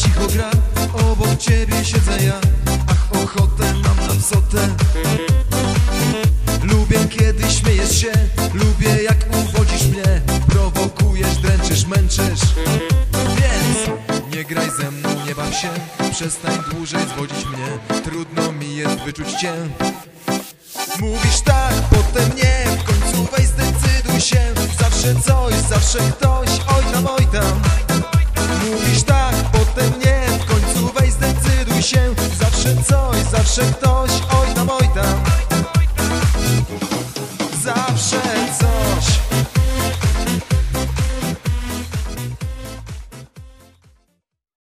Cicho gra Obok ciebie siedzę ja kiedy śmiejesz się. Lubię jak uwodzisz mnie. Prowokujesz, dręczysz, męczysz. Więc nie graj ze mną, nie baw się. Przestań dłużej zwodzić mnie. Trudno mi jest wyczuć cię. Mówisz tak, potem nie. W końcu weź zdecyduj się. Zawsze coś, zawsze ktoś. Oj tam, oj tam. Mówisz tak, potem nie. W końcu weź zdecyduj się. Zawsze coś, zawsze ktoś mensonge